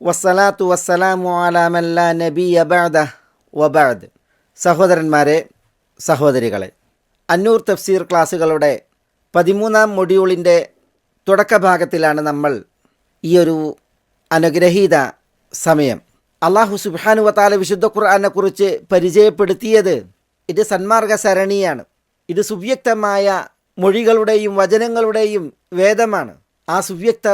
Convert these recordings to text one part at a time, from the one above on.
വസ്സലാത്തു വസ്സലാമു അലാമല്ല നബി അബാദ വബാദ് സഹോദരന്മാരെ സഹോദരികളെ അന്നൂർ തഫ്സീർ ക്ലാസ്സുകളുടെ പതിമൂന്നാം മൊഡ്യൂളിന്റെ തുടക്കഭാഗത്തിലാണ് നമ്മൾ ഈ ഒരു അനുഗ്രഹീത സമയം. അള്ളാഹു സുബാനു വത്താല വിശുദ്ധ ഖുർആാനെക്കുറിച്ച് പരിചയപ്പെടുത്തിയത് ഇത് സന്മാർഗ സരണിയാണ് ഇത് സുവ്യക്തമായ മൊഴികളുടെയും വചനങ്ങളുടെയും വേദമാണ്. ആ സുവ്യക്ത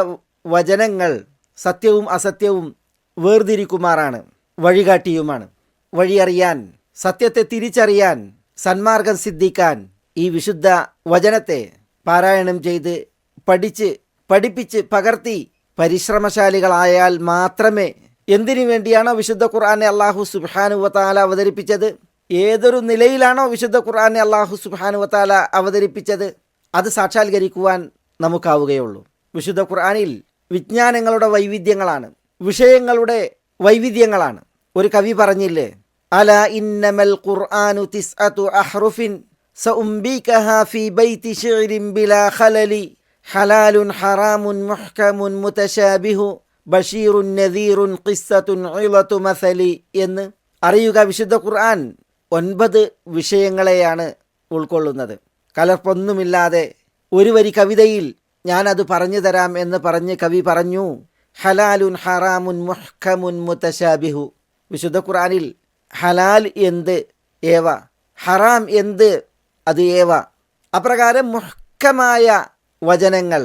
വചനങ്ങൾ സത്യവും അസത്യവും വേർതിരിക്കുമാറാണ് വഴികാട്ടിയുമാണ്. വഴിയറിയാൻ സത്യത്തെ തിരിച്ചറിയാൻ സന്മാർഗം സിദ്ധിക്കാൻ ഈ വിശുദ്ധ വചനത്തെ പാരായണം ചെയ്ത് പഠിച്ച് പഠിപ്പിച്ച് പകർത്തി പരിശ്രമശാലികളായാൽ മാത്രമേ എന്തിനു വേണ്ടിയാണോ വിശുദ്ധ ഖുർആാനെ അള്ളാഹു സുബാനു വത്താല അവതരിപ്പിച്ചത്? ഏതൊരു നിലയിലാണോ വിശുദ്ധ ഖുർആാനെ അള്ളാഹു സുബാനു വത്താല അവതരിപ്പിച്ചത്? അത് സാക്ഷാത്കരിക്കുവാൻ നമുക്കാവുകയുള്ളൂ. വിശുദ്ധ ഖുർആനിൽ വിജ്ഞാനങ്ങളുടെ വൈവിധ്യങ്ങളാണ്. വിഷയങ്ങളുടെ വൈവിധ്യങ്ങളാണ്. ഒരു കവി പറഞ്ഞില്ലേ? അല ഇന്നമൽ ഖുർആനു തിസ്അതു അഹ്റുഫിൻ സഉംബികഹാ ഫീ ബൈതി ശിഅരിൻ ബിലാ ഖലലി ഹലാലുൻ ഹറാമുൻ മുഹ്കമുൻ മുതശാബിഹു ബഷീറുൻ നദീറുൻ ഖിസ്സത്തുൻ ഇളതു മസലി എന്ന് അറിയുക വിശുദ്ധ ഖുർആൻ ഒൻപത് വിഷയങ്ങളെയാണ് ഉൾക്കൊള്ളുന്നത്. കലർപ്പൊന്നുമില്ലാതെ ഒരു വരി കവിതയിൽ ഞാനത് പറഞ്ഞു തരാം എന്ന് പറഞ്ഞ് കവി പറഞ്ഞു ഹലാലുൻ ഹറാമുൻ മുഹ്കമുൻ മുത്തശാബിഹു വിശുദ്ധ ഖുറാനിൽ ഹലാൽ എന്ത് ഏവ ഹറാം എന്ത് അത് ഏവ. അപ്രകാരം മുഹ്കമായ വചനങ്ങൾ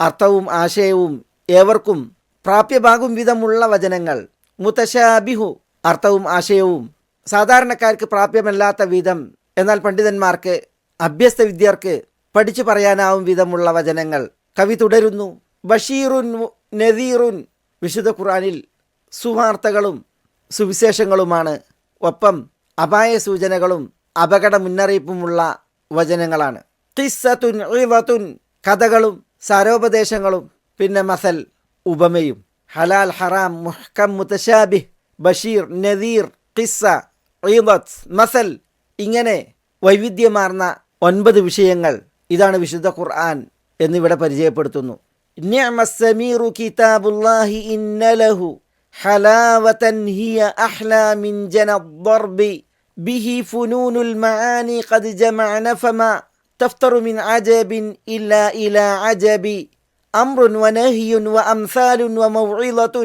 അർത്ഥവും ആശയവും ഏവർക്കും പ്രാപ്യമാകും വിധമുള്ള വചനങ്ങൾ. മുത്തശാബിഹു അർത്ഥവും ആശയവും സാധാരണക്കാർക്ക് പ്രാപ്യമല്ലാത്ത വിധം. എന്നാൽ പണ്ഡിതന്മാർക്ക് അഭ്യസ്ത വിദ്യർക്ക് പഠിച്ചു പറയാനാവും വിധമുള്ള വചനങ്ങൾ. കവി തുടരുന്നു. ബഷീറുൻ നദീറുൻ വിശുദ്ധ ഖുറാനിൽ സുവാർത്തകളും സുവിശേഷങ്ങളുമാണ്. ഒപ്പം അപായ സൂചനകളും അപകട മുന്നറിയിപ്പുമുള്ള വചനങ്ങളാണ്. ഖിസ്സത്തുൻ ഇവത്തുൻ കഥകളും സാരോപദേശങ്ങളും പിന്നെ മസൽ ഉപമയും. ഹലാൽ ഹറാം മുഹ്കം മുത്തശാബിഹ് ബഷീർ നദീർ ഖിസ്സ ഇളത്ത് മസൽ ഇങ്ങനെ വൈവിധ്യമാർന്ന ഒൻപത് വിഷയങ്ങൾ ഇതാണ് വിശുദ്ധ ഖുർആൻ എന്നിവിടെ പരിചയപ്പെടുത്തുന്നു നിഅമസ്സമീറു കിതാബുല്ലാഹി ഇന്നലഹു ഹലാവതൻ ഹിയ അഹ്ലാ മിൻ ജനദ്ദർബി ബിഹി ഫുനൂനുൽ മആനി ഖദ് ജമഅന ഫമാ تفتر من عجب إلا إلى عجب أمر ونهي وأمثال وموعظة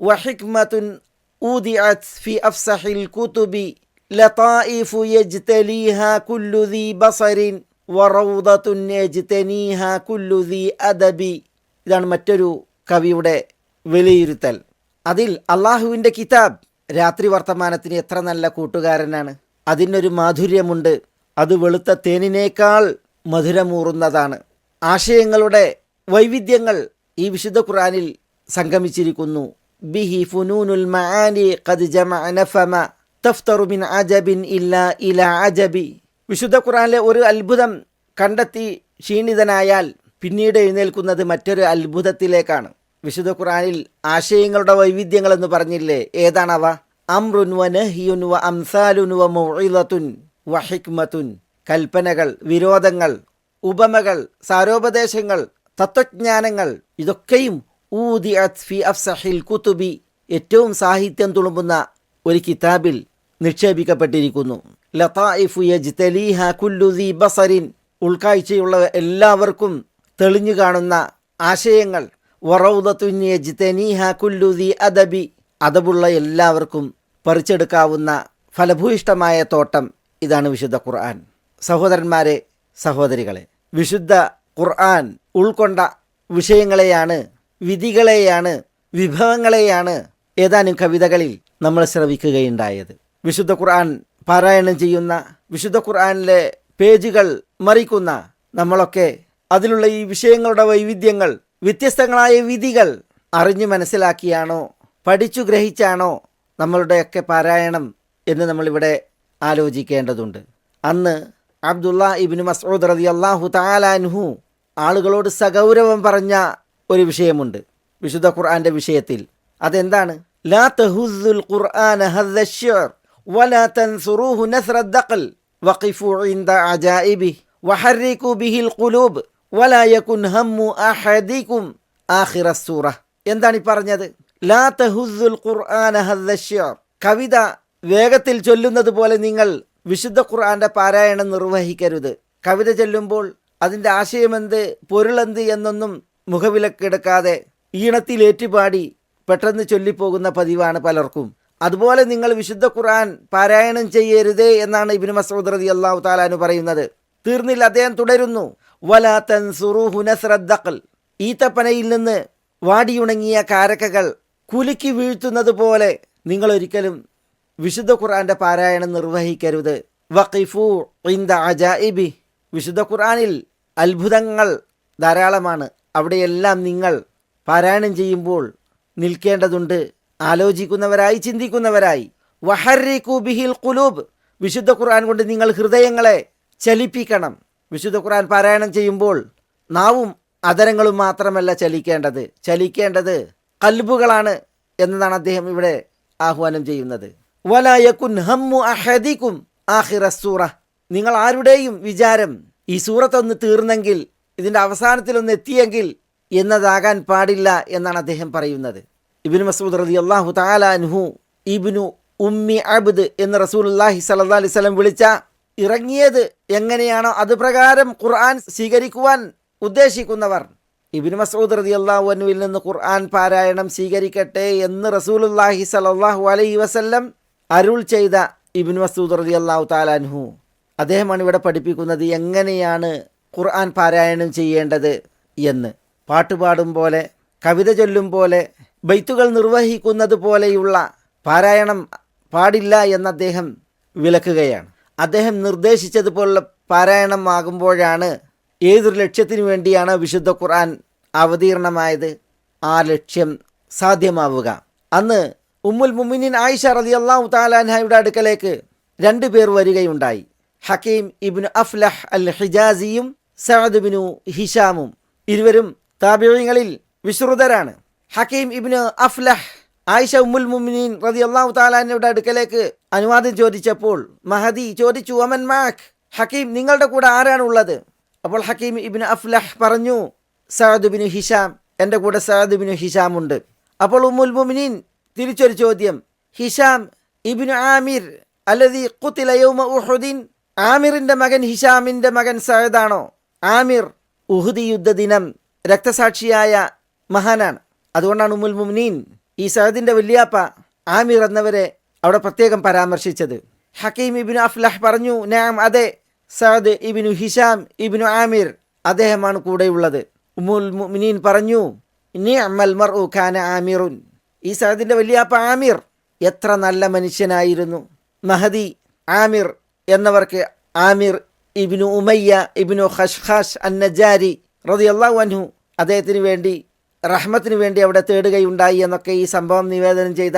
وحكمة أودعت في أفسح الكتب لطائف يجتليها كل ذي بصر അദബി. ഇതാണ് മറ്റൊരു കവിയുടെ വിലയിരുത്തൽ. അതിൽ അള്ളാഹുവിന്റെ കിതാബ് രാത്രി വർത്തമാനത്തിന് എത്ര നല്ല കൂട്ടുകാരനാണ്. അതിനൊരു മാധുര്യമുണ്ട്. അത് വെളുത്ത തേനിനേക്കാൾ മധുരമൂറുന്നതാണ്. ആശയങ്ങളുടെ വൈവിധ്യങ്ങൾ ഈ വിശുദ്ധ ഖുറാനിൽ സംഗമിച്ചിരിക്കുന്നു. ബിഹി ഫുനൂനുൽ മആനി ഖദ് ജമഅ നഫമ തഫ്തറു മിൻ അജബിൻ ഇല്ലാ ഇല അജബി. വിശുദ്ധ ഖുറാനിലെ ഒരു അത്ഭുതം കണ്ടെത്തി ക്ഷീണിതനായാൽ പിന്നീട് എഴുന്നേൽക്കുന്നത് മറ്റൊരു അത്ഭുതത്തിലേക്കാണ്. വിശുദ്ധ ഖുറാനിൽ ആശയങ്ങളുടെ വൈവിധ്യങ്ങൾ എന്ന് പറഞ്ഞില്ലേ? ഏതാണവ? അംസാലുൻ വ മൗഇളത്തുൻ വ ഹിക്മത്തുൻ. കൽപ്പനകൾ വിരോധങ്ങൾ ഉപമകൾ സാരോപദേശങ്ങൾ തത്വജ്ഞാനങ്ങൾ ഇതൊക്കെയും ഊതി ഫി അഫ്സഹിൽ കുത്തുബി ഏറ്റവും സാഹിത്യം തുളുമ്പുന്ന ഒരു കിതാബിൽ നിക്ഷേപിക്കപ്പെട്ടിരിക്കുന്നു. ബസറിൻ ഉൾക്കാഴ്ചയുള്ള എല്ലാവർക്കും തെളിഞ്ഞു കാണുന്ന ആശയങ്ങൾ. വറൗദത്തുൻ യജ്തനീഹ കുല്ലു ദീ അദബി. അദബുള്ള എല്ലാവർക്കും പറിച്ചെടുക്കാവുന്ന ഫലഭൂയിഷ്ടമായ തോട്ടം ഇതാണ് വിശുദ്ധ ഖുർആൻ. സഹോദരന്മാരെ സഹോദരികളെ വിശുദ്ധ ഖുർആൻ ഉൾക്കൊണ്ട വിഷയങ്ങളെയാണ് വിധികളെയാണ് വിഭവങ്ങളെയാണ് ഏതാനും കവിതകളിൽ നമ്മൾ ശ്രവിക്കുകയുണ്ടായത്. വിശുദ്ധ ഖുർആൻ പാരായണം ചെയ്യുന്ന വിശുദ്ധ ഖുർആനിലെ പേജുകൾ മറിക്കുന്ന നമ്മളൊക്കെ അതിലുള്ള ഈ വിഷയങ്ങളുടെ വൈവിധ്യങ്ങൾ വ്യത്യസ്തങ്ങളായ വിധികൾ അറിഞ്ഞു മനസ്സിലാക്കിയാണോ പഠിച്ചു ഗ്രഹിച്ചാണോ നമ്മളുടെയൊക്കെ പാരായണം എന്ന് നമ്മളിവിടെ ആലോചിക്കേണ്ടതുണ്ട്. അന്ന് അബ്ദുള്ള ഇബിന് മസൂദ് റതി അള്ളാഹു താലാൻഹു ആളുകളോട് സഗൗരവം പറഞ്ഞ ഒരു വിഷയമുണ്ട് വിശുദ്ധ ഖുർആന്റെ വിഷയത്തിൽ. അതെന്താണ്? ലാ തഹുസുൽ ഖുർആൻ ولا تنثروه نثر الدقل وقفوا عند عجائبه وحركوا به القلوب ولا يكن هم أحدكم آخر السورة എന്താണ് ഈ പറഞ്ഞത് ലാ തഹുസ്സുൽ ഖുർആന ഹദ്ദ الشعر കവിത വേഗത്തിൽ ചൊല്ലുന്നത് പോലെ നിങ്ങൾ വിശുദ്ധ ഖുർആന്റെ പാരായണം നിർവഹിക്കരുത് കവിത ചൊല്ലുമ്പോൾ അതിൻ്റെ ആശയമെന്ത് പൊരുളെന്ത് എന്നൊന്നും മുഖവിലക്കെടുക്കാതെ ഈണത്തിൽ ഏറ്റുപാടി പെട്ടെന്ന് ചൊല്ലിപ്പോകുന്ന പതിവാണ് പലർക്കും അതുപോലെ നിങ്ങൾ വിശുദ്ധ ഖുർആൻ പാരായണം ചെയ്യരുതേ എന്നാണ് ഇബിന് മസൂദ് റതി അള്ളാഹു താലാനു പറയുന്നത്. തീർന്നില്ല അദ്ദേഹം തുടരുന്നു. വലാത്തൻ സുറുഹുനസ്രദ്ദഖൽ ഈത്തപ്പനയിൽ നിന്ന് വാടിയുണങ്ങിയ കാരക്കകൾ കുലുക്കി വീഴ്ത്തുന്നത് പോലെ നിങ്ങൾ ഒരിക്കലും വിശുദ്ധ ഖുർആന്റെ പാരായണം നിർവഹിക്കരുത്. വഖിഫു ഇന്ദ അജായിബി. വിശുദ്ധ ഖുർആനിൽ അത്ഭുതങ്ങൾ ധാരാളമാണ്. അവിടെയെല്ലാം നിങ്ങൾ പാരായണം ചെയ്യുമ്പോൾ നിൽക്കേണ്ടതുണ്ട്. ആലോചിക്കുന്നവരായി ചിന്തിക്കുന്നവരായി. വഹറിക്കു ബിഹിൽ കുലൂബ് വിശുദ്ധ ഖുർആൻ കൊണ്ട് നിങ്ങൾ ഹൃദയങ്ങളെ ചലിപ്പിക്കണം. വിശുദ്ധ ഖുർആൻ പാരായണം ചെയ്യുമ്പോൾ നാവും അതരങ്ങളും മാത്രമല്ല ചലിക്കേണ്ടത്. ചലിക്കേണ്ടത് കൽബുകളാണ് എന്നതാണ് അദ്ദേഹം ഇവിടെ ആഹ്വാനം ചെയ്യുന്നത്. ഹമ്മു നിങ്ങൾ ആരുടെയും വിചാരം ഈ സൂറത്തൊന്ന് തീർന്നെങ്കിൽ ഇതിന്റെ അവസാനത്തിലൊന്ന് എത്തിയെങ്കിൽ എന്നതാകാൻ പാടില്ല എന്നാണ് അദ്ദേഹം പറയുന്നത്. ഇബിന് മസൂദ് റതി അള്ളാഹു താലാൻഹു ഇബിനു ഉമ്മി അബ്ദ് എന്ന് റസൂലുല്ലാഹി സല്ലാ അലൈഹി വിളിച്ച ഇറങ്ങിയത് എങ്ങനെയാണോ അത് പ്രകാരം ഖുർആൻ സ്വീകരിക്കുവാൻ ഉദ്ദേശിക്കുന്നവർ. ഇബിൻ മസൂദ് റതി അള്ളാഹുവിൽ നിന്ന് ഖുർആൻ പാരായണം സ്വീകരിക്കട്ടെ എന്ന് റസൂലുല്ലാഹി സലാഹു അലൈഹി വസല്ലം അരുൾ ചെയ്ത ഇബിൻ മസൂദ് റതി അള്ളാഹു താലാൻഹു അദ്ദേഹമാണ് ഇവിടെ പഠിപ്പിക്കുന്നത് എങ്ങനെയാണ് ഖുർആൻ പാരായണം ചെയ്യേണ്ടത് എന്ന്. പാട്ടുപാടും പോലെ കവിത ചൊല്ലും പോലെ ബൈത്തുകൾ നിർവഹിക്കുന്നത് പോലെയുള്ള പാരായണം പാടില്ല എന്ന് അദ്ദേഹം വിലക്കുകയാണ്. അദ്ദേഹം നിർദ്ദേശിച്ചതുപോലുള്ള പാരായണമാകുമ്പോഴാണ് ഏതൊരു ലക്ഷ്യത്തിനു വേണ്ടിയാണ് വിശുദ്ധ ഖുർആൻ അവതീർണമായത്. ആ ലക്ഷ്യം സാധ്യമാവുക. അന്ന് ഉമ്മുൽ മുമിനിൻ ആയിഷ റതി അള്ളാഹു താലാൻഹയുടെ അടുക്കലേക്ക് രണ്ടു പേർ വരികയുണ്ടായി. ഹക്കീം ഇബ്നു അഫ്ലഹ് അൽ ഹിജാസിയും സഅദ് ബിനു ഹിഷാമും. ഇരുവരും താബിയങ്ങളിൽ വിശ്രുതരാണ്. ഹക്കീം ഇബിന് അഫ്ലഹ് ആയിഷ ഉമ്മുൽ മുമിനീൻ റതി അള്ളാഹു താലാനയുടെ അടുക്കലേക്ക് അനുവാദം ചോദിച്ചപ്പോൾ മഹദി ചോദിച്ചു അമൻ മാഖ് ഹക്കീം നിങ്ങളുടെ കൂടെ ആരാണ് ഉള്ളത്? അപ്പോൾ ഹക്കീം ഇബ്നു അഫ്ലഹ് പറഞ്ഞു സഅദ് ബിനു ഹിഷാം എന്റെ കൂടെ സഅദ് ബിനു ഹിഷാം ഉണ്ട്. അപ്പോൾ ഉമ്മുൽ മുമിനീൻ തിരിച്ചൊരു ചോദ്യം ഹിഷാം ഇബ്നു ആമിർ അല്ലതി ഖുത്തില യൗമ ഉഹുദിൻ? ആമിറിന്റെ മകൻ ഹിഷാമിന്റെ മകൻ സയദാണോ ആമിർ ഉഹുദി യുദ്ധ ദിനം രക്തസാക്ഷിയായ മഹാനാണ്. അതുകൊണ്ടാണ് ഉമ്മുൽ മുമിനീൻ ഈ സഹദിന്റെ വല്യാപ്പ ആമിർ എന്നവരെ അവിടെ പ്രത്യേകം പരാമർശിച്ചത്. ഹക്കീം ഇബിനു അഫ്ലഹ് പറഞ്ഞു നാം അതെ Saad ibinu Hisham ibinu Amir അദ്ദേഹമാണ് കൂടെയുള്ളത്. ഉമ്മുൽ മുമിനീൻ പറഞ്ഞു നീ അമ്മൽ മർ ഉ ഖാന ആമിറുൻ. ഈ സഅദിന്റെ വല്യാപ്പ ആമിർ എത്ര നല്ല മനുഷ്യനായിരുന്നു. മഹദി ആമിർ എന്നവർക്ക് ആമിർ ഇബിനു ഉമയ്യ ഇബിനു ഖഷ്ഖാഷ് അന്നജാരി റതി അള്ളാഹു അൻഹു അദ്ദേഹത്തിന് വേണ്ടി റഹ്മത്തിന് വേണ്ടി അവിടെ തേടുകയുണ്ടായി എന്നൊക്കെ ഈ സംഭവം നിവേദനം ചെയ്ത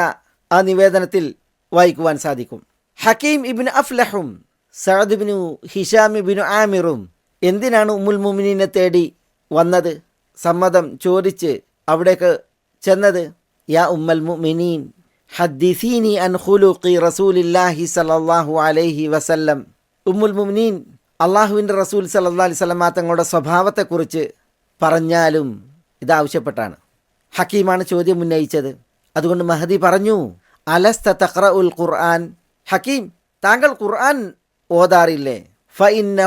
ആ നിവേദനത്തിൽ വായിക്കുവാൻ സാധിക്കും. ഹക്കീം ഇബിൻ അഫ്ലഹും സഅദ് ബിനു ഹിഷാം ഇബിനു ആമിറും എന്തിനാണ് ഉമ്മുൽ മുമിനിനെ തേടി വന്നത്? സമ്മതം ചോദിച്ച് അവിടേക്ക് ചെന്നത് യാ ഉമ്മൽ മുമിനീൻ ഹദ്ദിസീനി അൻ ഖുലുഖി റസൂലില്ലാഹി സല്ലല്ലാഹു അലൈഹി വസല്ലം. ഉമ്മുൽ മുമിനീൻ അള്ളാഹുവിന്റെ റസൂൽ സല്ലല്ലാഹു വസല്ലം തങ്ങളുടെ സ്വഭാവത്തെക്കുറിച്ച് പറഞ്ഞാലും ഇതാവശ്യപ്പെട്ടാണ്. ഹക്കീമാണ് ചോദ്യം ഉന്നയിച്ചത്. അതുകൊണ്ട് മഹദി പറഞ്ഞു അലസ്ത തഖ്റ ഉൽ ഖുർആൻ? ഹക്കീം താങ്കൾ ഖുർആൻ ഓതാറില്ലേ? ഫഇന്ന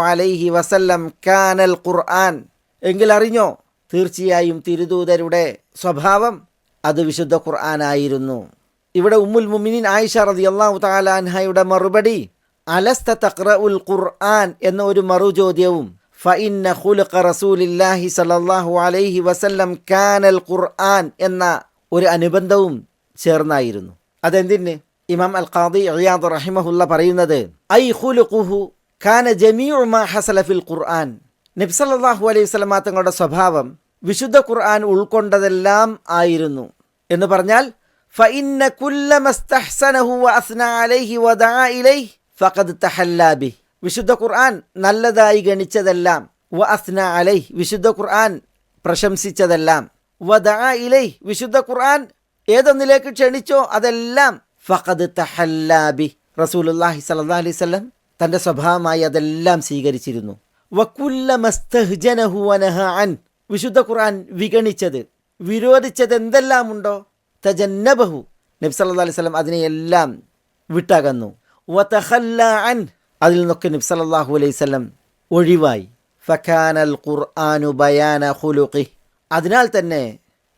അലൈഹി വസല്ലം കാനൽ ഖുർആൻ. എങ്കിൽ അറിഞ്ഞോ തീർച്ചയായും തിരുദൂതരുടെ സ്വഭാവം അത് വിശുദ്ധ ഖുർആനായിരുന്നു. ഇവിടെ ഉമ്മുൽ മുമിനിൻ ആയിഷ റളിയല്ലാഹു തആല അൻഹയുടെ മറുപടി അലസ്ത തഖ്റ ഉൽ ഖുർആൻ എന്ന ഒരു മറുചോദ്യവും ഫഇന്ന ഖുലുഖ റസൂലില്ലാഹി സല്ലല്ലാഹു അലൈഹി വസല്ലം കാനൽ ഖുർആൻ എന്ന ഒരു അനുബന്ധവും ചേർന്നായിരുന്നു. അതെന്തിന്? ഇമാം അൽ ഖാദി അയാദ് റഹിമഹുല്ല പറയുന്നത് ഐ ഖുലുഖുഹു കാന ജമീഉ മാ ഹസല ഫിൽ ഖുർആൻ. നബി സല്ലല്ലാഹു അലൈഹി വസല്ലമ തങ്ങളുടെ സ്വഭാവം വിശുദ്ധ ഖുർആൻ ഉൾക്കൊണ്ടതെല്ലാം ആയിരുന്നു. എന്ന് പറഞ്ഞാൽ ഫഇന്ന കുല്ലമസ്തഹ്സനഹു വഅസ്ന അലൈഹി വദഅ ഇലൈഹി ഫഖദ് തഹല്ല ബിഹി. വിശുദ്ധ ഖുർആൻ നല്ലതായി ഗണിച്ചതെല്ലാം. വ അസ്ന അലൈ വിശുദ്ധ ഖുർആൻ പ്രശംസിച്ചതെല്ലാം. വദ ഇലൈ വിശുദ്ധ ഖുർആൻ ഏതൊന്നിലേക്ക് ക്ഷണിച്ചോ അതെല്ലാം. ഫഖദ് തഹല്ലാബി റസൂലുല്ലാഹി സ്വല്ലല്ലാഹി അലൈഹി വസല്ലം തന്റെ സ്വഭാവമായി അതെല്ലാം സ്വീകരിച്ചിരുന്നു. വക്കുല്ല മസ്തഹ്ജനഹു വനഹ അൻ. വിശുദ്ധ ഖുർആൻ വിഗണിച്ചത് വിരോധിച്ചത് എന്തെല്ലാമുണ്ടോ തജന്നബഹു. നബി സ്വല്ലല്ലാഹി അലൈഹി വസല്ലം അതിനെയെല്ലാം വിട്ടകന്നു. വതഖല്ല അൻ. അതിൽ നിന്നൊക്കെ അലൈഹി വസല്ലം ഒഴിവായി. ഫഖാനൽ ഖുർആനു ബയാന ഖുലുഖി. അതിനാൽ തന്നെ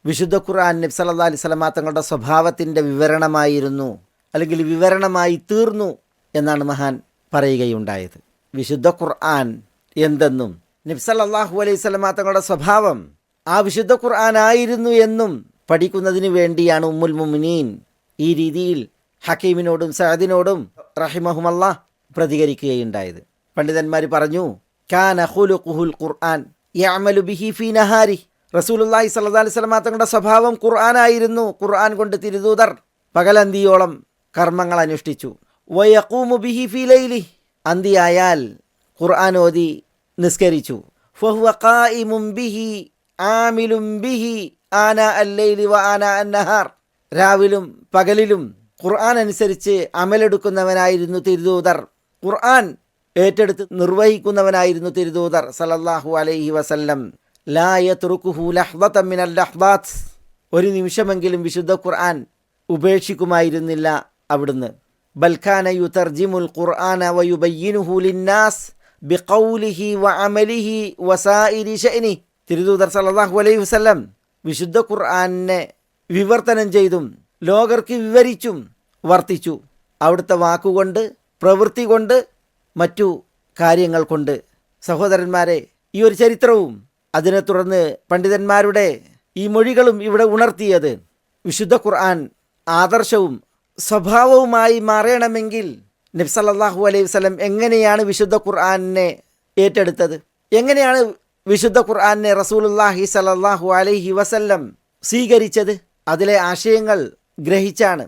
വിശുദ്ധ ഖുർആൻ നബി സല്ലല്ലാഹു അലൈഹി വസല്ലം തങ്ങളുടെ സ്വഭാവത്തിന്റെ വിവരണമായിരുന്നു അല്ലെങ്കിൽ വിവരണമായി തീർന്നു എന്നാണ് മഹാൻ പറയുകയുണ്ടായത്. വിശുദ്ധ ഖുർആൻ എന്തെന്നും നബി സല്ലല്ലാഹു അലൈഹി വസല്ലം തങ്ങളുടെ സ്വഭാവം ആ വിശുദ്ധ ഖുർആൻ ആയിരുന്നു എന്നും പഠിക്കുന്നതിന് വേണ്ടിയാണ് ഉമ്മുൽ മുമിനീൻ ഈ രീതിയിൽ ഹക്കീമിനോടും സഅദിനോടും റഹിമഹുമല്ല പ്രതികരിക്കുകയുണ്ടായത്. പണ്ഡിതന്മാർ പറഞ്ഞു കാന ഖുലുഖുൽ ഖുർആൻ യഅമലു ബിഹി അലൈഹി തങ്ങളുടെ സ്വഭാവം ഖുർആനായിരുന്നു. ഖുർആൻ കൊണ്ട് തിരുദൂതർ പകലന്തിയോളം കർമ്മങ്ങൾ അനുഷ്ഠിച്ചു. ബിഹി അന്തിയായാൽ ഖുർആൻ ഓതി നിസ്കരിച്ചു. ഫഹുവ ബിഹി ബിഹി വ രാവിലും പകലിലും ഖുർആൻ അനുസരിച്ച് അമലെടുക്കുന്നവനായിരുന്നു തിരുദൂതർ. ഖുർആൻ ഏറ്റെടുത്ത് നിർവഹിക്കുന്നവനായിരുന്നു തിരുദൂതർ സലല്ലാഹു അലൈഹി വസല്ലം. ലായത്തുറുക്കുഹു ലഹ്ദത്തം മിനൽ ലഹ്ദാത്ത് ഒരു നിമിഷമെങ്കിലും വിശുദ്ധ ഖുർആൻ ഉപേക്ഷിക്കുമായിരുന്നില്ല അവിടുന്ന്. ബൽഖാന യു തർജിമുൽ ഖുർആന വയുബയ്യിനുഹു ലിന്നാസ് ബിഖൗലിഹി വഅമലിഹി വസായിരി ഷഅനി. തിരുദൂതർ സല്ലല്ലാഹു അലൈഹി വസല്ലം വിശുദ്ധ ഖുർആനെ വിവർത്തനം ചെയ്തും ലോകർക്ക് വിവരിച്ചും വർത്തിച്ചു. അവിടുത്തെ വാക്കുകൊണ്ട് പ്രവൃത്തി കൊണ്ട് മറ്റു കാര്യങ്ങൾ കൊണ്ട് സഹോദരന്മാരെ ഈ ഒരു ചരിത്രവും അതിനെ തുടർന്ന് പണ്ഡിതന്മാരുടെ ഈ മൊഴികളും ഇവിടെ ഉണർത്തിയത് വിശുദ്ധ ഖുർആൻ ആദർശവും സ്വഭാവവുമായി മാറണമെങ്കിൽ നബ്സല്ലാഹു അലൈഹി വസ്ലം എങ്ങനെയാണ് വിശുദ്ധ ഖുർആനെ ഏറ്റെടുത്തത്? എങ്ങനെയാണ് വിശുദ്ധ ഖുർആനെ റസൂലുല്ലാഹി സലല്ലാഹു അലൈഹി വസല്ലം സ്വീകരിച്ചത്? അതിലെ ആശയങ്ങൾ ഗ്രഹിച്ചാണ്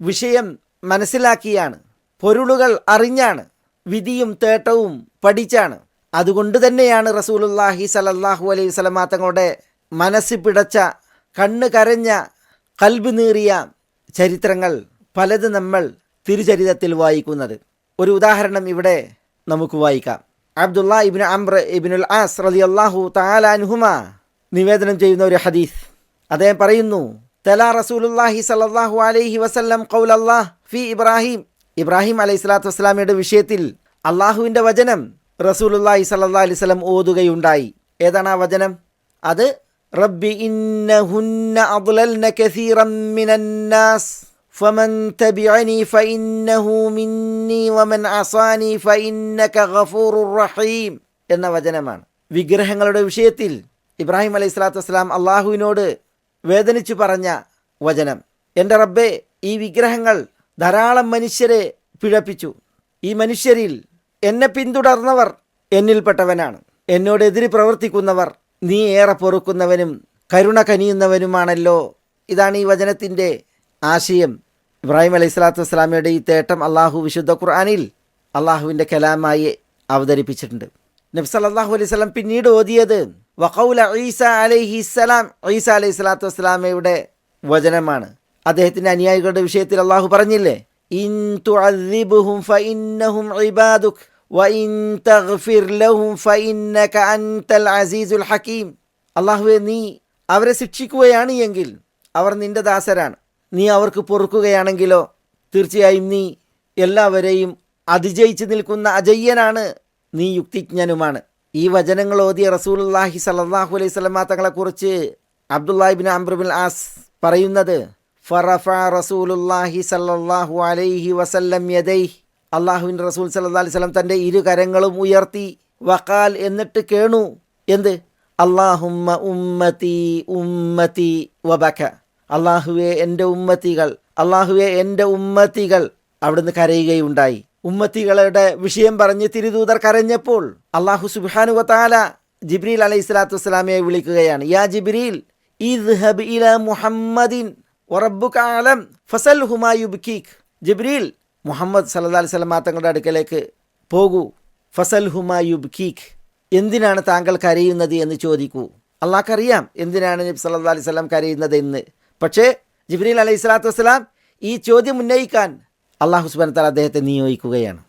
വിഷയം മനസ്സിലാക്കിയാണ് പൊരുളുകൾ അറിഞ്ഞാണ് വിധിയും തേട്ടവും പഠിച്ചാണ്. അതുകൊണ്ട് തന്നെയാണ് റസൂലുല്ലാഹി സലല്ലാഹു അലൈഹി വസല്ലമ തങ്ങളുടെ മനസ്സ് പിടച്ച കണ്ണ് കരഞ്ഞ കൽബ് നീറിയ ചരിത്രങ്ങൾ പലത് നമ്മൾ തിരുചരിതത്തിൽ വായിക്കുന്നത്. ഒരു ഉദാഹരണം ഇവിടെ നമുക്ക് വായിക്കാം. അബ്ദുള്ള ഇബിൻ അംർ ഇബിനുൽ ആസ് റലി അള്ളാഹു താലാൻഹുമ നിവേദനം ചെയ്യുന്ന ഒരു ഹദീസ്. അദ്ദേഹം പറയുന്നു തല റസൂലുല്ലാഹി സലല്ലാഹു അലൈഹി വസല്ലം ഖൗലല്ലാഹ് ഫി ഇബ്രാഹിം ഇബ്രാഹിം അലൈഹി സ്വലാത്തു വസ്സലാമയുടെ വിഷയത്തിൽ അള്ളാഹുവിൻ്റെ വചനം റസൂലുല്ലാഹി സല്ലല്ലാഹു അലൈഹി വസല്ലം ഓതുകയുണ്ടായി ഏതാണ് ആ വചനം അത് റബ്ബി ഇന്നഹുന്ന അദ്ലൽന കസീറം മിനന്നാസ് فمن تبعني فإنه مني ومن عصاني فإنك غفور رحيم എന്ന വചനമാണ് വിഗ്രഹങ്ങളുടെ വിഷയത്തിൽ ഇബ്രാഹിം അലൈഹി സ്വലാത്തു വസ്സലാം അള്ളാഹുവിനോട് വേദനിച്ചു പറഞ്ഞ വചനം എൻ്റെ റബ്ബെ ഈ വിഗ്രഹങ്ങൾ ധാരാളം മനുഷ്യരെ പിഴപ്പിച്ചു. ഈ മനുഷ്യരിൽ എന്നെ പിന്തുടർന്നവർ എന്നിൽപ്പെട്ടവനാണ്. എന്നോട് എതിരി പ്രവർത്തിക്കുന്നവർ നീ ഏറെ പൊറുക്കുന്നവനും കരുണ കനിയുന്നവനുമാണല്ലോ. ഇതാണ് ഈ വചനത്തിന്റെ ആശയം. ഇബ്രാഹിം അലൈഹി സ്വലാത്തു വസ്സലാമയുടെ ഈ തേട്ടം അള്ളാഹു വിശുദ്ധ ഖുർആാനിൽ അള്ളാഹുവിന്റെ കലാമായി അവതരിപ്പിച്ചിട്ടുണ്ട്. നബി സല്ലല്ലാഹു അലൈഹി സ്വലം പിന്നീട് ഓതിയത് വഖൗല ഈസ അലൈഹി സ്വലാം. ഈസ അലൈഹി സ്വലാത്തു വസ്സലാമയുടെ വചനമാണ്. അദ്ദേഹത്തിന്റെ അനുയായികളുടെ വിഷയത്തിൽ അള്ളാഹു പറഞ്ഞില്ലേ? ഇൻ തുഅദ്ദിബുഹും ഫഇന്നഹും തഗ്ഫിർ ലഹും ഫഇന്നക അൻതൽ അസീസുൽ ഹക്കീം അള്ളാഹുവെ നീ അവരെ ശിക്ഷിക്കുകയാണ് എങ്കിൽ അവർ നിന്റെ ദാസരാണ്. നീ അവർക്ക് പൊറുക്കുകയാണെങ്കിലോ തീർച്ചയായും നീ എല്ലാവരെയും അതിജയിച്ചു നിൽക്കുന്ന അജയ്യനാണ്. നീ യുക്തിജ്ഞനുമാണ്. ഈ വചനങ്ങൾ ഓതിയ അള്ളാഹി സല്ലല്ലാഹു അലൈഹി സ്വലമ തങ്ങളെക്കുറിച്ച് അബ്ദുല്ലാഹിബിൻ അംബ്രുബിൻ ആസ് പറയുന്നത് ഫറഫ റസൂലുല്ലാഹി സല്ലാഹു അലൈഹി വസല്ലം യദൈ അള്ളാഹുവിൻ റസൂൽ സല്ലാ അലൈഹി വസല്ലം തന്റെ ഇരു കരങ്ങളും ഉയർത്തി. വക്കാൽ എന്നിട്ട് കേണു. എന്ത്? അള്ളാഹുമ്മ ഉമ്മത്തി ഉമ്മത്തി വബക്ക അള്ളാഹുവെ എന്റെ ഉമ്മത്തികൾ അള്ളാഹുവെ എന്റെ ഉമ്മത്തികൾ അവിടുന്ന് കരയുകയുണ്ടായി. ഉമ്മത്തികളുടെ വിഷയം പറഞ്ഞ് തിരുദൂതർ കരഞ്ഞപ്പോൾ അള്ളാഹു സുബാനു വത്താല ജിബ്രീൽ അലൈഹി സ്വലാത്തു വസ്സലാമയെ വിളിക്കുകയാണ്. യാ ജിബ്രീൽ ഇദ്ഹബ് ഇല മുഹമ്മദിൻ ഒറബുക്ക് ആലം ഫസൽ ഹുമായുബിക്കീഖ് ജിബ്രീൽ മുഹമ്മദ് സല്ലാ അലൈഹി സ്വലമാ തങ്ങളുടെ അടുക്കലേക്ക് പോകൂ ഫസൽ ഹുമായുബിക്കീഖ് എന്തിനാണ് താങ്കൾ കരയുന്നത് എന്ന് ചോദിക്കൂ. അള്ളാഹ്ക്കറിയാം എന്തിനാണ് നബി സല്ലാ അലൈഹി സ്വലാം കരയുന്നത് എന്ന്. പക്ഷേ ജിബ്രീൽ അലൈഹി സ്വലാത്തു വസ്സലാം ഈ ചോദ്യം ഉന്നയിക്കാൻ അള്ളാഹു സുബാൻ താല അദ്ദേഹത്തെ നിയോഗിക്കുകയാണ്.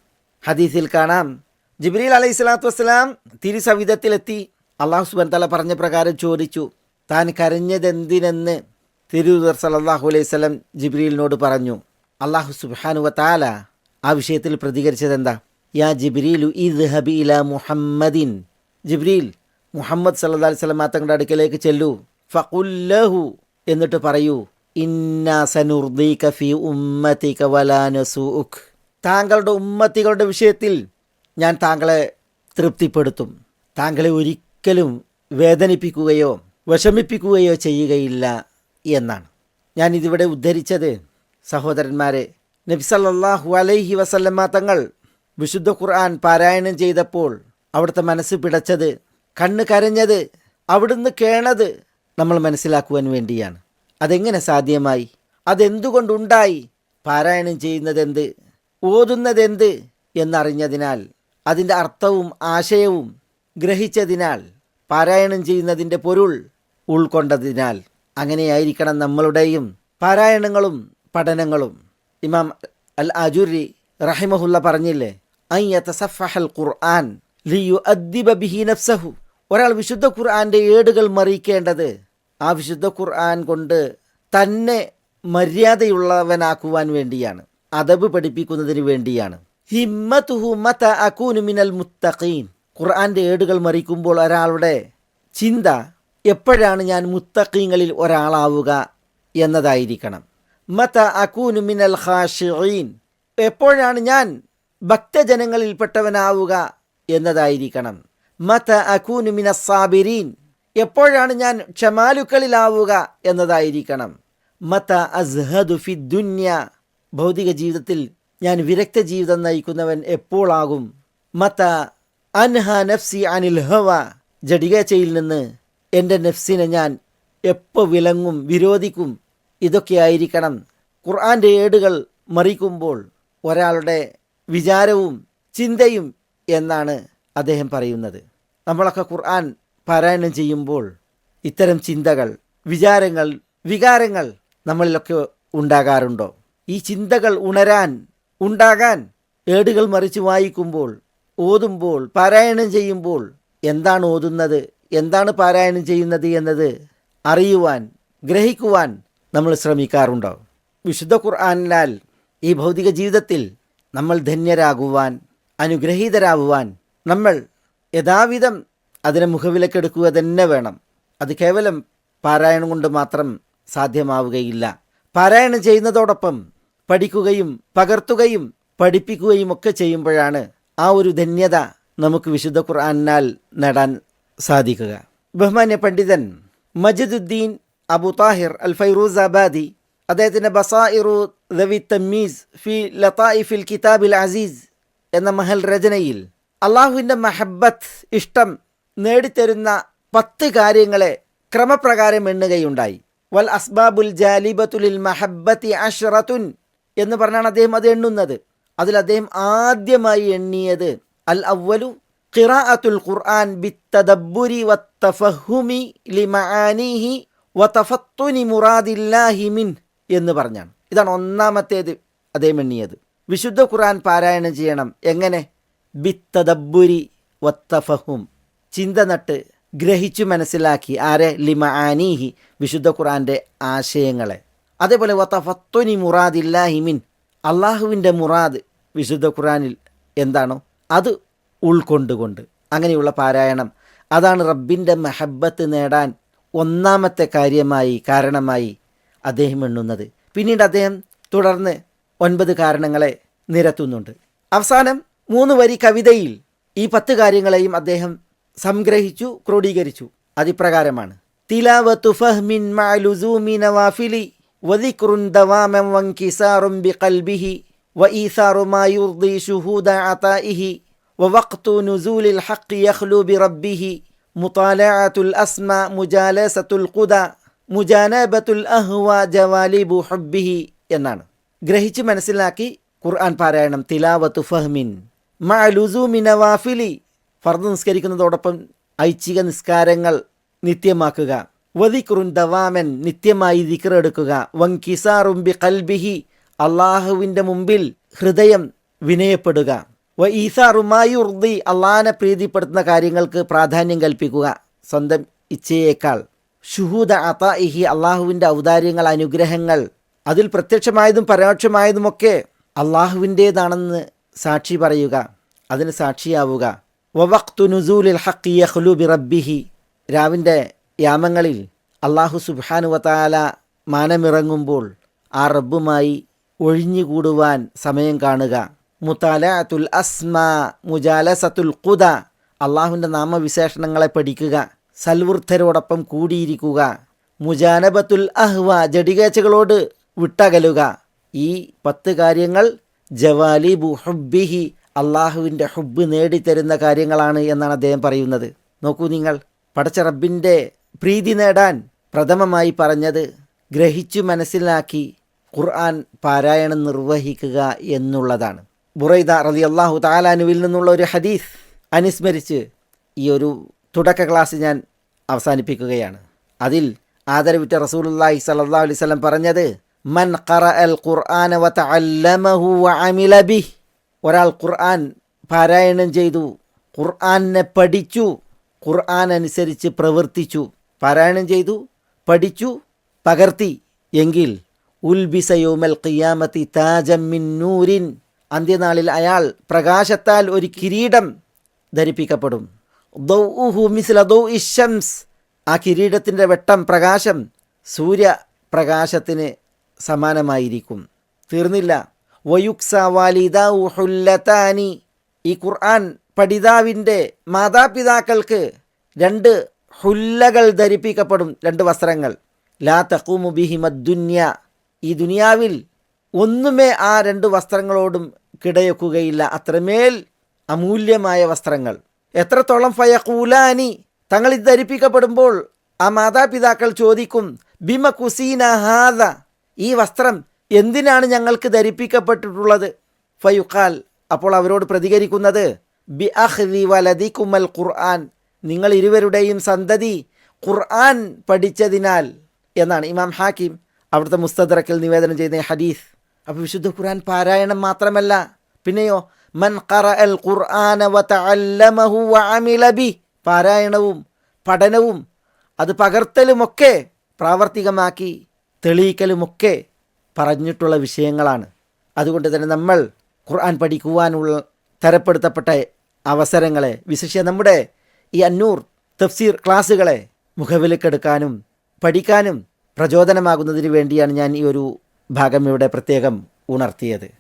ഹദീസിൽ കാണാം ജിബ്രീൽ അലൈഹി സ്വലാത്തു വസ്സലാം തിരുസവിധത്തിലെത്തി അള്ളാഹു സുബാൻ താല പറഞ്ഞ പ്രകാരം ചോദിച്ചു താൻ കരഞ്ഞതെന്തിനെന്ന്? തിരുദർ സലല്ലാഹു അലൈഹി സ്വലം ജിബ്രീലിനോട് പറഞ്ഞു അള്ളാഹു സുബാനുവ താല ആ വിഷയത്തിൽ പ്രതികരിച്ചത് എന്താ? യാ ജിബ്രീലു ഇദ് ഹബി ഇല മുഹമ്മദിൻ. ജിബ്രീൽ മുഹമ്മദ് സല്ലാ അലൈഹി സ്വലം തങ്ങളുടെ അടുക്കലേക്ക് ചെല്ലൂ. ഫഖുല്ലഹു എന്നിട്ട് പറയൂ ഇന്നാ സനുർദീക ഫി താങ്കളുടെ ഉമ്മത്തികളുടെ വിഷയത്തിൽ ഞാൻ താങ്കളെ തൃപ്തിപ്പെടുത്തും താങ്കളെ ഒരിക്കലും വേദനിപ്പിക്കുകയോ വിഷമിപ്പിക്കുകയോ ചെയ്യുകയില്ല. എന്നാണ്. ഞാൻ ഇതിവിടെ ഉദ്ധരിച്ചത് സഹോദരന്മാരെ നബ്സല്ലാഹു അലൈഹി വസല്ലമ്മ തങ്ങൾ വിശുദ്ധ ഖുർആൻ പാരായണം ചെയ്തപ്പോൾ അവിടുത്തെ മനസ്സ് പിടച്ചത് കണ്ണ് കരഞ്ഞത് അവിടുന്ന് കേണത് നമ്മൾ മനസ്സിലാക്കുവാൻ വേണ്ടിയാണ്. അതെങ്ങനെ സാധ്യമായി? അതെന്തുകൊണ്ടുണ്ടായി? പാരായണം ചെയ്യുന്നതെന്ത്? ഓതുന്നതെന്ത്? എന്നറിഞ്ഞതിനാൽ അതിന്റെ അർത്ഥവും ആശയവും ഗ്രഹിച്ചതിനാൽ പാരായണം ചെയ്യുന്നതിന്റെ പൊരുൾ ഉൾക്കൊണ്ടതിനാൽ അങ്ങനെയായിരിക്കണം നമ്മളുടെയും പാരായണങ്ങളും പഠനങ്ങളും. ഇമാം അൽ അജുരി റഹിമഹുല്ല പറഞ്ഞില്ലേ അയ്യത്തസഫഹൽ ഖുർആൻ ലിയു ബിഹി നഫ്സഹു. ഒരാൾ വിശുദ്ധ ഖുർആന്റെ ഏടുകൾ മറിയിക്കേണ്ടത് ആ വിശുദ്ധ ഖുർആൻ കൊണ്ട് തന്നെ മര്യാദയുള്ളവനാക്കുവാൻ വേണ്ടിയാണ് അതബ് പഠിപ്പിക്കുന്നതിന് വേണ്ടിയാണ്. ഹിമ്മത്തുഹു മത അകൂനു മിനൽ മുത്തഖീൻ. ഖുർആന്റെ ഏടുകൾ മറിക്കുമ്പോൾ ഒരാളുടെ ചിന്ത എപ്പോഴാണ് ഞാൻ മുത്തഖീങ്ങളിൽ ഒരാളാവുക എന്നതായിരിക്കണം. മത അകൂനു മിനൽ ഹാഷീൻ എപ്പോഴാണ് ഞാൻ ഭക്തജനങ്ങളിൽപ്പെട്ടവനാവുക എന്നതായിരിക്കണം. മത അകൂനു മിന സാബിരീൻ. എപ്പോഴാണ് ഞാൻ ക്ഷമാലുക്കളിലാവുക എന്നതായിരിക്കണം. മത അസ്ഹദു ഫി ദുന്യ. ഭൗതിക ജീവിതത്തിൽ ഞാൻ വിരക്ത ജീവിതം നയിക്കുന്നവൻ എപ്പോഴാകും മത അൻഹ നഫ്സി അനിൽ ഹവ. ജഡികച്ചയിൽ നിന്ന് എന്റെ നെഫ്സിനെ ഞാൻ എപ്പോൾ വിലങ്ങും വിരോധിക്കും ഇതൊക്കെയായിരിക്കണം. ഖുർആന്റെ ഏടുകൾ മറിക്കുമ്പോൾ ഒരാളുടെ വിചാരവും ചിന്തയും എന്നാണ് അദ്ദേഹം പറയുന്നത്. നമ്മളൊക്കെ ഖുർആൻ പാരായണം ചെയ്യുമ്പോൾ ഇത്തരം ചിന്തകൾ വിചാരങ്ങൾ വികാരങ്ങൾ നമ്മളിലൊക്കെ ഉണ്ടാകാറുണ്ടോ? ഈ ചിന്തകൾ ഉണരാൻ ഉണ്ടാകാൻ ഏടുകൾ മറിച്ച് വായിക്കുമ്പോൾ ഓതുമ്പോൾ പാരായണം ചെയ്യുമ്പോൾ എന്താണ് ഓതുന്നത്? എന്താണ് പാരായണം ചെയ്യുന്നത് എന്നത് അറിയുവാൻ ഗ്രഹിക്കുവാൻ നമ്മൾ ശ്രമിക്കാറുണ്ടോ? വിശുദ്ധ ഖുർആാനിനാൽ ഈ ഭൗതിക ജീവിതത്തിൽ നമ്മൾ ധന്യരാകുവാൻ അനുഗ്രഹീതരാകുവാൻ നമ്മൾ യഥാവിധം അതിനെ മുഖവിലക്കെടുക്കുക തന്നെ വേണം. അത് കേവലം പാരായണം കൊണ്ട് മാത്രം സാധ്യമാവുകയില്ല. പാരായണം ചെയ്യുന്നതോടൊപ്പം പഠിക്കുകയും പകർത്തുകയും പഠിപ്പിക്കുകയും ഒക്കെ ചെയ്യുമ്പോഴാണ് ആ ഒരു ധന്യത നമുക്ക് വിശുദ്ധ ഖുർആാനിനാൽ നേടാൻ സാധിക്കുക. ബഹുമാന്യ പണ്ഡിതൻ മജിദുദ്ദീൻ അബു താഹിർ അൽ ഫൈറൂസാബാദി അദ്ദേഹത്തിന്റെ ബസായിറു ദവി തമ്മീസ് ഫി ലതായിഫിൽ കിതാബിൽ അസീസ് എന്ന മഹൽ രചനയിൽ അള്ളാഹുവിന്റെ മഹബത്ത് ഇഷ്ടം നേടിത്തരുന്ന പത്ത് കാര്യങ്ങളെ ക്രമപ്രകാരം എണ്ണുകയുണ്ടായി. വൽ അസ്ബാബുൽ ജാലിബത്തുലിൽ മഹബത്തി അഷ്റത്തുൻ എന്ന് പറഞ്ഞാണ് അദ്ദേഹം അത് എണ്ണുന്നത്. അതിൽ അദ്ദേഹം ആദ്യമായി എണ്ണിയത് അൽ അവലു ഖിറാഅത്തുൽ ഖുർആൻ ബിത്തദബ്ബുരി വത്തഫഹുമി ലിമആനിഹി വതഫത്തുനി മുറാദില്ലാഹി മിൻ എന്ന് പറഞ്ഞാണ്. ഇതാണ് ഒന്നാമത്തേത് അദ്ദേഹം എണ്ണിയത് വിശുദ്ധ ഖുർആൻ പാരായണം ചെയ്യണം. എങ്ങനെ? ബിത്തദബ്ബുരി വത്തഫഹും. ചിന്ത നട്ട് ഗ്രഹിച്ചു മനസ്സിലാക്കി ആരെ? ലിമ ആനീഹി വിശുദ്ധ ഖുർആന്റെ ആശയങ്ങളെ. അതേപോലെ വത്തഫത്തുനി മുറാദില്ലാഹി മിൻ. അള്ളാഹുവിന്റെ മുറാദ് വിശുദ്ധ ഖുർആനിൽ എന്താണോ? അത് ഉൾക്കൊണ്ടുകൊണ്ട്. അങ്ങനെയുള്ള പാരായണം. അതാണ് റബ്ബിന്റെ മെഹബത്ത് നേടാൻ ഒന്നാമത്തെ കാര്യമായി കാരണമായി അദ്ദേഹം എണ്ണുന്നത്. പിന്നീട് അദ്ദേഹം തുടർന്ന് ഒൻപത് കാരണങ്ങളെ നിരത്തുന്നുണ്ട്. അവസാനം മൂന്ന് വരി കവിതയിൽ ഈ പത്ത് കാര്യങ്ങളെയും അദ്ദേഹം സംഗ്രഹിച്ചു ക്രോഡീകരിച്ചു. അതിപ്രകാരമാണ്. തിലാവത്തു ഫഹ്മിൻ വാഫിലി വദിക്റുൻ മാ യുർദി അതാഇഹി ووقت نزول الحق يخلو بربه مطالعة الأسماء مجالسة القدى മുജാനബത്തുൽ അഹ്വ ജവാലിബു ഹബ്ബിഹി എന്നാണ് ഗ്രഹിച്ച് മനസ്സിലാക്കി ഖുർആൻ പാരായണം തിലാവത്തു ഫഹ്മിൻ മഅലുസൂമി നവാഫിലി ഫർദ് നിസ്കരിക്കുന്നതോടൊപ്പം ഐച്ഛിക നിസ്കാരങ്ങൾ നിത്യമാക്കുക വദിക്റുൻ ദവാമൻ നിത്യമായി ദിക്ർ എടുക്കുക വങ്കിസാറും ബി കൽബിഹി അള്ളാഹുവിൻ്റെ മുമ്പിൽ ഹൃദയം വിനയപ്പെടുക വ അള്ളാഹനെ പ്രീതിപ്പെടുത്തുന്ന കാര്യങ്ങൾക്ക് പ്രാധാന്യം കൽപ്പിക്കുക. സ്വന്തം ഇച്ഛയേക്കാൾ. ഷുഹൂദ അതാഇഹി അള്ളാഹുവിന്റെ ഔദാര്യങ്ങൾ അനുഗ്രഹങ്ങൾ. അതിൽ പ്രത്യക്ഷമായതും പരോക്ഷമായതുമൊക്കെ അള്ളാഹുവിന്റേതാണെന്ന് സാക്ഷി പറയുക. അതിന് സാക്ഷിയാവുക. വവക്തു നുസൂലിൽ ഹക്കി യഹ്ലു ബി റബ്ബിഹി. രാവിന്റെ യാമങ്ങളിൽ അള്ളാഹു സുബാനുവതാല മാനമിറങ്ങുമ്പോൾ ആ റബ്ബുമായി ഒഴിഞ്ഞുകൂടുവാൻ സമയം കാണുക. മുത്താലത്തുൽ അസ്മ മുജാലസത്തുൽ ഖുദ. അള്ളാഹുവിന്റെ നാമവിശേഷണങ്ങളെ പഠിക്കുക സൽവൃദ്ധരോടൊപ്പം കൂടിയിരിക്കുക മുജാനബത്തുൽ അഹ്വ ജഡികേച്ചകളോട് വിട്ടകലുക. ഈ പത്ത് കാര്യങ്ങൾ ജവാലി ഹുബ്ബിഹി അള്ളാഹുവിന്റെ ഹുബ്ബ് നേടിത്തരുന്ന കാര്യങ്ങളാണ് എന്നാണ് അദ്ദേഹം പറയുന്നത്. നോക്കൂ നിങ്ങൾ പടച്ച റബ്ബിന്റെ പ്രീതി നേടാൻ പ്രഥമമായി പറഞ്ഞത് ഗ്രഹിച്ചു മനസ്സിലാക്കി ഖുർആൻ പാരായണം നിർവഹിക്കുക എന്നുള്ളതാണ്. ബുറൈദ റലി അള്ളാഹു താലാനുവിൽ നിന്നുള്ള ഒരു ഹദീസ് അനുസ്മരിച്ച് ഈ ഒരു തുടക്ക ക്ലാസ് ഞാൻ അവസാനിപ്പിക്കുകയാണ്. അതിൽ ആദരവിറ്റ റസൂലുള്ളാഹി സ്വല്ലല്ലാഹു അലൈഹി സ്വലം പറഞ്ഞത് മൻ ഖറ അൽ അമില ഒരാൾ ഖുർആൻ പാരായണം ചെയ്തു ഖുർആനെ പഠിച്ചു ഖുർആൻ അനുസരിച്ച് പ്രവർത്തിച്ചു പാരായണം ചെയ്തു പഠിച്ചു പകർത്തി. എങ്കിൽ ഉൽബിസയോമൽ ഖിയാമത്തി താജമ്മിൻ മിൻ നൂരിൻ. അന്ത്യനാളിൽ അയാൾ പ്രകാശത്താൽ ഒരു കിരീടം ധരിപ്പിക്കപ്പെടും. ശംസ്. ആ കിരീടത്തിന്റെ വെട്ടം പ്രകാശം സൂര്യപ്രകാശത്തിന് സമാനമായിരിക്കും. തീർന്നില്ല. വയുക്സ ഈ ഖുർആൻ പഠിതാവിന്റെ മാതാപിതാക്കൾക്ക് രണ്ട് ഹുല്ലകൾ ധരിപ്പിക്കപ്പെടും. രണ്ട് വസ്ത്രങ്ങൾ. ലാ തഖൂമു ബിഹിമദ്ദുന്യ ഈ ദുനിയാവിൽ ഒന്നുമേ ആ രണ്ട് വസ്ത്രങ്ങളോടും കിടയൊക്കുകയില്ല. അത്രമേൽ അമൂല്യമായ വസ്ത്രങ്ങൾ. എത്രത്തോളം ഫയഖൂലാനി. തങ്ങൾ ഇത് ധരിപ്പിക്കപ്പെടുമ്പോൾ ആ മാതാപിതാക്കൾ ചോദിക്കും ബിമ കുസീന ഹാദ? ഈ വസ്ത്രം എന്തിനാണ് ഞങ്ങൾക്ക് ധരിപ്പിക്കപ്പെട്ടിട്ടുള്ളത്? ഫയുഖാൽ അപ്പോൾ അവരോട് പ്രതികരിക്കുന്നത് ബി അഹ്ദി കുമൽ ഖുർആൻ. നിങ്ങൾ ഇരുവരുടെയും സന്തതി ഖുർആൻ പഠിച്ചതിനാൽ എന്നാണ്. ഇമാം ഹാക്കിം അവിടുത്തെ മുസ്തദറക്കിൽ നിവേദനം ചെയ്യുന്ന ഹദീസ് അപ്പോൾ വിശുദ്ധ ഖുർആൻ പാരായണം മാത്രമല്ല. പിന്നെയോ മൻ ഖറ അൽ ഖുർആന വതഅല്ലമഹു വഅമില ബി പാരായണവും പഠനവും അത് പകർത്തലുമൊക്കെ പ്രാവർത്തികമാക്കി തെളിയിക്കലുമൊക്കെ പറഞ്ഞിട്ടുള്ള വിഷയങ്ങളാണ്. അതുകൊണ്ട് തന്നെ നമ്മൾ ഖുർആൻ പഠിക്കുവാനുള്ള തരപ്പെടുത്തപ്പെട്ട അവസരങ്ങളെ വിശേഷ നമ്മുടെ ഈ അന്നൂർ തഫ്സീർ ക്ലാസ്സുകളെ മുഖവിലക്കെടുക്കാനും പഠിക്കാനും പ്രചോദനമാകുന്നതിന് വേണ്ടിയാണ് ഞാൻ ഈ ഒരു ഭാഗം ഇവിടെ പ്രത്യേകം ഉണർത്തിയത്.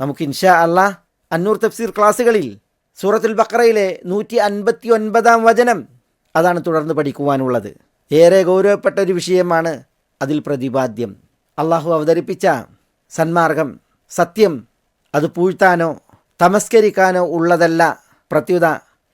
നമുക്ക് ഇൻഷാ അല്ല അന്നൂർ തഫ്സീർ ക്ലാസ്സുകളിൽ സൂറത്തുൽ ബക്രയിലെ നൂറ്റി അൻപത്തി ഒൻപതാം വചനം അതാണ് തുടർന്ന് പഠിക്കുവാനുള്ളത്. ഏറെ ഗൗരവപ്പെട്ട ഒരു വിഷയമാണ് അതിൽ പ്രതിപാദ്യം. അള്ളാഹു അവതരിപ്പിച്ച സന്മാർഗം സത്യം അത് പൂഴ്ത്താനോ തമസ്കരിക്കാനോ ഉള്ളതല്ല. പ്രത്യുത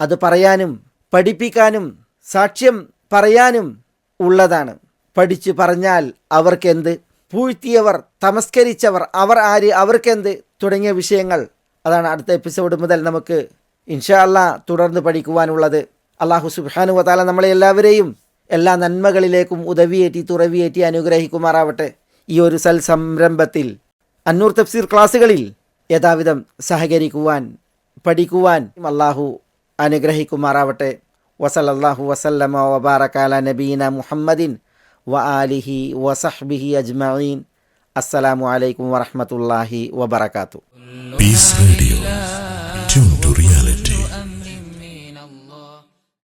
അത് പറയാനും പഠിപ്പിക്കാനും സാക്ഷ്യം പറയാനും ഉള്ളതാണ്. പഠിച്ചു പറഞ്ഞാൽ അവർക്കെന്ത്? പൂഴ്ത്തിയവർ തമസ്കരിച്ചവർ അവർ ആര് അവർക്കെന്ത് തുടങ്ങിയ വിഷയങ്ങൾ അതാണ് അടുത്ത എപ്പിസോഡ് മുതൽ നമുക്ക് ഇൻഷാ അല്ല തുടർന്ന് പഠിക്കുവാനുള്ളത്. അള്ളാഹു സുബാനു വതാല നമ്മളെ എല്ലാവരെയും എല്ലാ നന്മകളിലേക്കും ഉദവിയേറ്റി തുറവിയേറ്റി അനുഗ്രഹിക്കുമാറാവട്ടെ. ഈ ഒരു സൽ സംരംഭത്തിൽ അന്നൂർ തഫ്സീർ ക്ലാസ്സുകളിൽ യഥാവിധം സഹകരിക്കുവാൻ പഠിക്കുവാൻ അള്ളാഹു അനുഗ്രഹിക്കുമാറാവട്ടെ. വസലല്ലാഹു വസല്ലമ വബാറക്കാല നബീന മുഹമ്മദിൻ وآله وصحبه أجمعين السلام عليكم ورحمة الله وبركاته Peace Radio.